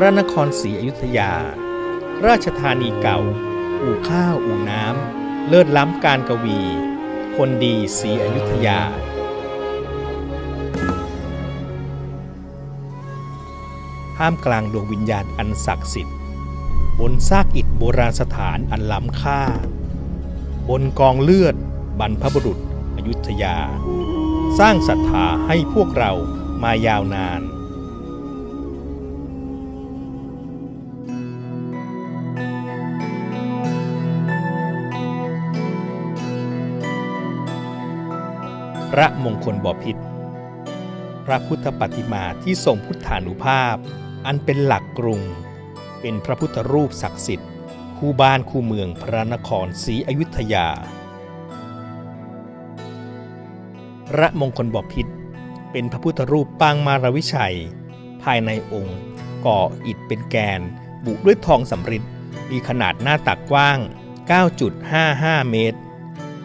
พระนครศรีอยุธยา ราชธานีเก่า อู่ข้าวอู่น้ำ เลิศล้ำการกวี คนดีศรีอยุธยา ห้ามกลางดวงวิญญาณอันศักดิ์สิทธิ์ บนซากอิฐโบราณสถานอันล้ำค่า บนกองเลือดบรรพบุรุษอยุธยา สร้างศรัทธาให้พวกเรามายาวนาน พระมงคลบพิษพระพุทธปฏิมาที่ทรงพุทธานุภาพ อันเป็นหลักกรุง เป็นพระพุทธรูปศักดิ์สิทธิ์ คู่บ้านคู่เมืองพระนครศรีอยุธยา พระมงคลบพิษเป็นพระพุทธรูปปางมารวิชัย ภายในองค์ ก่ออิฐเป็นแกน บุด้วยทองสำริดมีขนาดหน้าตักกว้าง 9.55 เมตร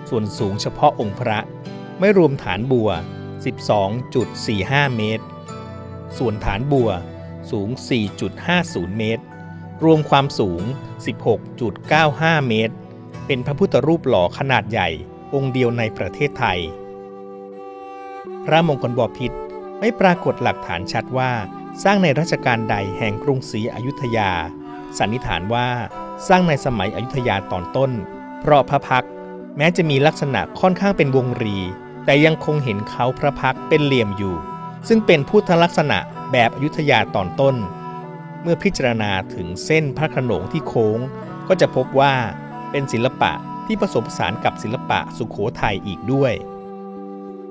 ส่วนสูงเฉพาะองค์พระ ไม่รวมฐานบัว 12.45 เมตร ส่วนฐานบัวสูง 4.50 เมตร รวมความสูง 16.95 เมตร เป็นพระพุทธรูปหล่อขนาดใหญ่องค์เดียวในประเทศไทย พระมงคลบพิษไม่ปรากฏหลักฐานชัดว่าสร้างในรัชกาลใดแห่งกรุงศรีอยุธยา สันนิษฐานว่าสร้างในสมัยอยุธยาตอนต้น เพราะพระพักแม้จะมีลักษณะค่อนข้างเป็นวงรี แต่ยังคงเห็นเขาพระพักเป็นเหลี่ยมอยู่ ซึ่งเป็นพุทธลักษณะแบบอยุธยาตอนต้น เมื่อพิจารณาถึงเส้นพระขนงที่โค้ง ก็จะพบว่าเป็นศิลปะที่ผสมผสานกับศิลปะสุขโขทัยอีกด้วย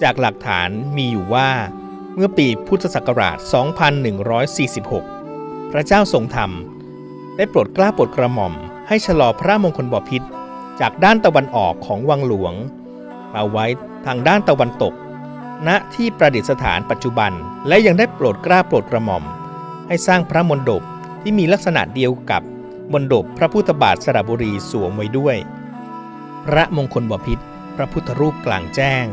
จากหลักฐานมีอยู่ว่า เมื่อปีพุทธศักราช 2146 พระเจ้าทรงธรรม ได้โปรดกล้าโปรดกระหม่อม ให้ชะลอพระมงคลบพิตรจากด้านตะวันออกของวังหลวง มาไว้ ทางด้านตะวันตก ณที่ประดิษฐานปัจจุบัน และยังได้โปรดกล้าโปรดกระหม่อม ให้สร้างพระมณฑปที่มีลักษณะเดียวกับมณฑปพระพุทธบาทสระบุรีสวมไว้ด้วย พระมงคลบพิตรพระพุทธรูปกลางแจ้ง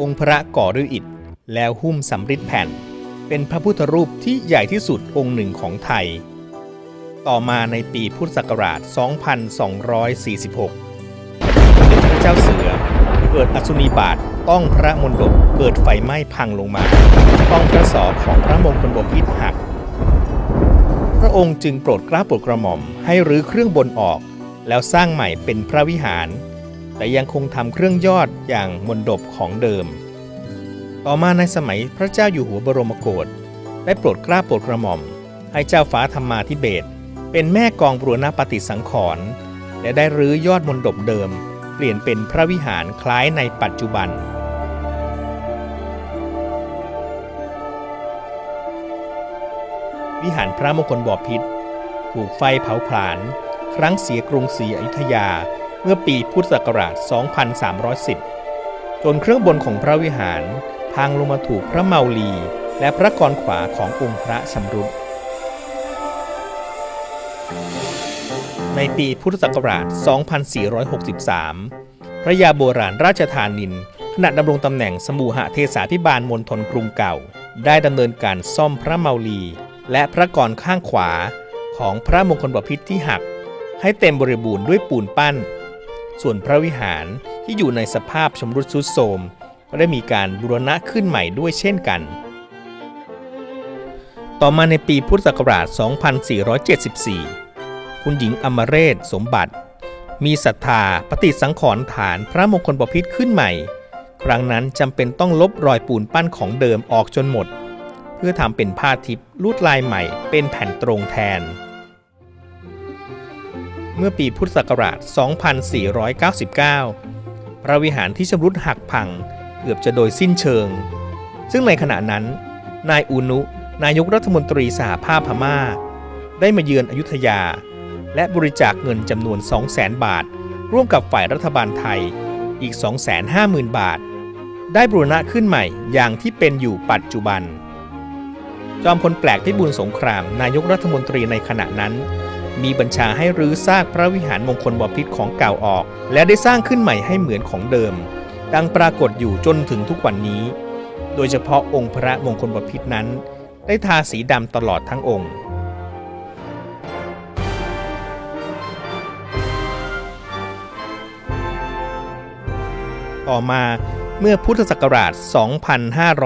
องค์พระก่อด้วยอิฐแล้วหุ้มสำริดแผ่น เป็นพระพุทธรูปที่ใหญ่ที่สุดองค์หนึ่งของไทย ต่อมาในปีพุทธศักราช 2246 สมเด็จพระเจ้าเสือ กิดอสุนีบาตต้องพระมณฑปเกิดไฟไหม้พังลงมา ต้องพระศอกของพระมงคลบพิตรหัก พระองค์จึงโปรดกล้าโปรดกระหม่อมให้รื้อเครื่องบนออก แล้วสร้างใหม่เป็นพระวิหาร แต่ยังคงทำเครื่องยอดอย่างมณฑปของเดิม ต่อมาในสมัยพระเจ้าอยู่หัวบรมโกศได้โปรดกล้าโปรดกระหม่อม ให้เจ้าฟ้าธรรมาธิเบศเป็นแม่กองบรณปฏิสังขรณ์และได้รื้อยอดมณฑปเดิม เปลี่ยนเป็นพระวิหารคล้ายในปัจจุบัน วิหารพระมงคลบพิตรถูกไฟเผาผลาญครั้งเสียกรุงศรีอยุธยาเมื่อปีพุทธศักราช 2310 จนเครื่องบนของพระวิหารพังลงมาถูกพระเมาลี และพระกรขวาขององค์พระชำรุด ในปีพุทธศักราช 2463 พระยาโบราณราชธานิน ขณะดำรงตำแหน่งสมูหเทสาพิบาลมณฑลกรุงเก่า ได้ดำเนินการซ่อมพระเมาลี และพระกรข้างขวาของพระมงคลบพิตรที่หัก ให้เต็มบริบูรณ์ด้วยปูนปั้น ส่วนพระวิหารที่อยู่ในสภาพชำรุดทรุดโทรมก็ได้มีการบูรณะขึ้นใหม่ด้วยเช่นกัน ต่อมาในปีพุทธศักราช 2474 คุณหญิงอมเรศสมบัติ มีศรัทธาปฏิสังขรณ์ฐานพระมงคลบพิตรขึ้นใหม่ ครั้งนั้นจำเป็นต้องลบรอยปูนปั้นของเดิมออกจนหมด เพื่อทำเป็นผ้าทิพย์ลวดลายใหม่เป็นแผ่นตรงแทน เมื่อปีพุทธศักราช 2499 พระวิหารที่ชำรุดหักพังเกือบจะโดยสิ้นเชิง ซึ่งในขณะนั้น นายอูนุนายกรัฐมนตรีสหภาพพม่า ได้มาเยือนอยุธยา และบริจาคเงินจำนวน 200,000 บาท ร่วมกับฝ่ายรัฐบาลไทยอีก 250,000 บาท ได้บูรณะขึ้นใหม่อย่างที่เป็นอยู่ปัจจุบัน จอมพลแปลกพิบูลสงครามนายกรัฐมนตรีในขณะนั้น มีบัญชาให้รื้อซากพระวิหารมงคลบพิตรของเก่าออก และได้สร้างขึ้นใหม่ให้เหมือนของเดิม ดังปรากฏอยู่จนถึงทุกวันนี้ โดยเฉพาะองค์พระมงคลบพิตรนั้น ได้ทาสีดำตลอดทั้งองค์ ต่อมาเมื่อพุทธศักราช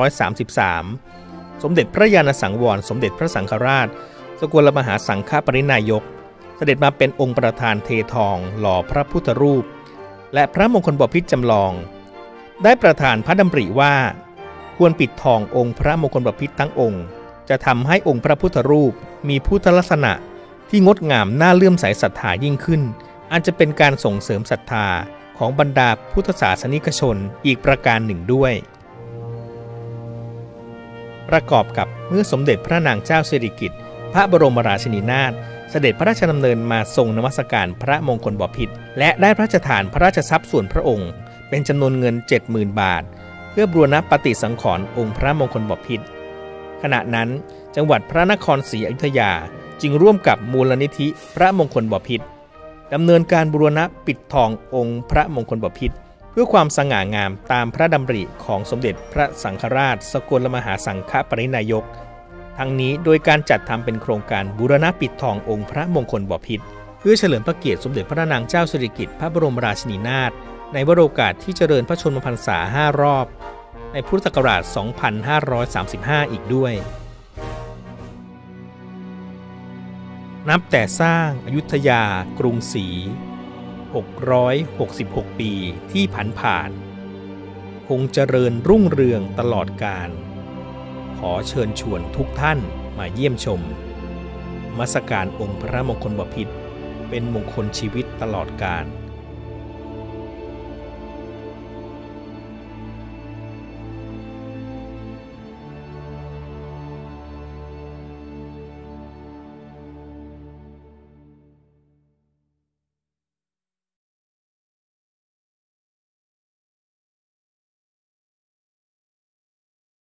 2533 สมเด็จพระยาณสังวร สมเด็จพระสังฆราช สกลมหาสังฆปรินายก เสด็จมาเป็นองค์ประธานเททอง หล่อพระพุทธรูป และพระมงคลบพิตรจำลอง ได้ประธานพระดำริว่า ควรปิดทององค์พระมงคลบพิตรทั้งองค์ จะทำให้องค์พระพุทธรูปมีพุทธลักษณะที่งดงามน่าเลื่อมใสศรัทธายิ่งขึ้นอาจจะเป็นการส่งเสริมศรัทธา ของบรรดาพุทธศาสนิกชนอีกประการหนึ่งด้วย ประกอบกับเมื่อสมเด็จพระนางเจ้าสิริกิติ์พระบรมราชินีนาถเสด็จพระราชดำเนินมาทรงนมัสการพระมงคลบพิตรและได้พระราชทานพระราชทรัพย์ส่วนพระองค์ เป็นจำนวนเงิน 70,000 บาท เพื่อบรวณปฏิสังขรณ์องค์พระมงคลบพิตรขณะนั้นจังหวัดพระนครศรีอยุธยาจึงร่วมกับมูลนิธิพระมงคลบพิตร ดำเนินการบูรณะปิดทององค์พระมงคลบพิตรเพื่อความสง่างามตามพระดำริของสมเด็จพระสังฆราช สกลมหาสังฆปรินายก ทั้งนี้โดยการจัดทำเป็นโครงการบูรณะปิดทององค์พระมงคลบพิตรเพื่อเฉลิมพระเกียรติสมเด็จพระนางเจ้าสิริกิติ์พระบรมราชินีนาถในวโรกาสที่เจริญพระชนมพรรษา 5 รอบ ในพุทธศักราช 2535 อีกด้วย นับแต่สร้างอายุทยากรุงศรี 666 ปีที่ผันผ่าน คงเจริญรุ่งเรืองตลอดกาลขอเชิญชวนทุกท่านมาเยี่ยมชม มัสการองค์พระมงคลบพิตรเป็นมงคลชีวิตตลอดกาล